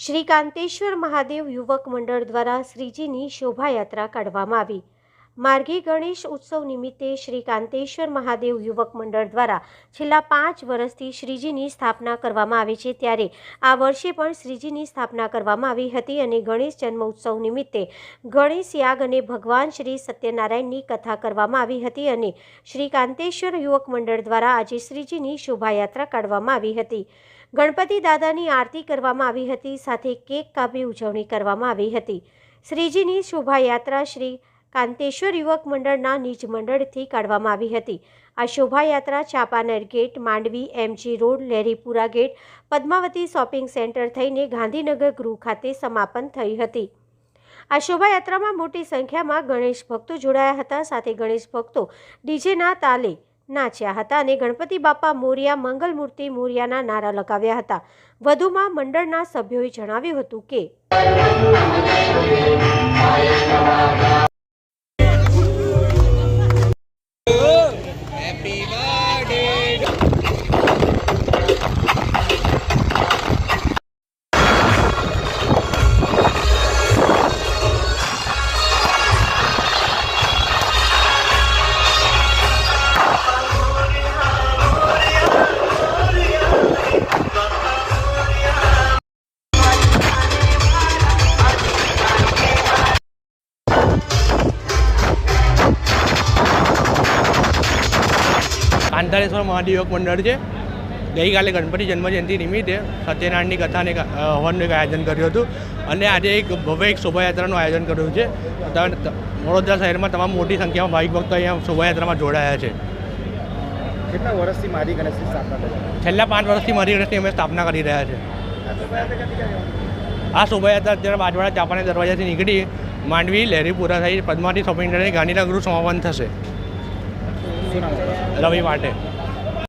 શ્રી કાંતેશ્વર મહાદેવ યુવક મંડળ દ્વારા શ્રીજીની શોભાયાત્રા કાઢવામાં આવી. માર્ગી ગણેશ ઉત્સવ નિમિત્તે શ્રી કાંતેશ્વર મહાદેવ યુવક મંડળ દ્વારા છેલ્લા પાંચ વર્ષથી શ્રીજીની સ્થાપના કરવામાં આવી છે. ત્યારે આ વર્ષે પણ શ્રીજીની સ્થાપના કરવામાં આવી હતી અને ગણેશ જન્મ ઉત્સવ નિમિત્તે ગણેશ યાગ અને ભગવાન શ્રી સત્યનારાયણની કથા કરવામાં આવી હતી અને શ્રી કાંતેશ્વર યુવક મંડળ દ્વારા આજે શ્રીજીની શોભાયાત્રા કાઢવામાં આવી હતી. ગણપતિ દાદાની આરતી કરવામાં આવી હતી, સાથે કેક કાપી ઉજવણી કરવામાં આવી હતી. શ્રીજીની શોભાયાત્રા શ્રી કાંતેશ્વર યુવક મંડળના નિજ મંડળથી કાઢવામાં આવી હતી. આ શોભાયાત્રા Chapaner gate, Mandvi, MG road Laheripura gate, Padmavati shopping centre થઈને ગાંધીનગર ગૃહ ખાતે સમાપન થઈ હતી. આ શોભાયાત્રામાં મોટી સંખ્યામાં ગણેશ ભક્તો જોડાયા હતા. સાથે ગણેશ ભક્તો ડીજેના તાલે નાચ્યા હતા અને ગણપતિ બાપા મોરિયા, મંગલમૂર્તિ મોરિયાના નારા લગાવ્યા હતા. વધુમાં મંડળના સભ્યોએ જણાવ્યું હતું કે you મહાદેવ મહાદેવક મંડળ છે. ગઈકાલે ગણપતિ જન્મજયંતિ નિમિત્તે સત્યનારાયણની કથાને હવનનું એક આયોજન કર્યું હતું. અને આજે એક ભવ્ય એક શોભાયાત્રાનું આયોજન કર્યું છે. વડોદરા શહેરમાં તમામ મોટી સંખ્યામાં ભાવિક ભક્તો અહીંયા શોભાયાત્રામાં જોડાયા છે. કેટલા વર્ષથી મારી ગણેશની સ્થાપના છેલ્લા પાંચ વર્ષથી મારી ગણેશની અમે સ્થાપના કરી રહ્યા છે. આ શોભાયાત્રા અત્યારે બાજવાડા ચાપાના દરવાજાથી નીકળી માંડવી લહેરીપુરા થઈ પદ્માવતી શોપિંગ ગાંધીનગરનું સમાપન થશે? રવિ માટે.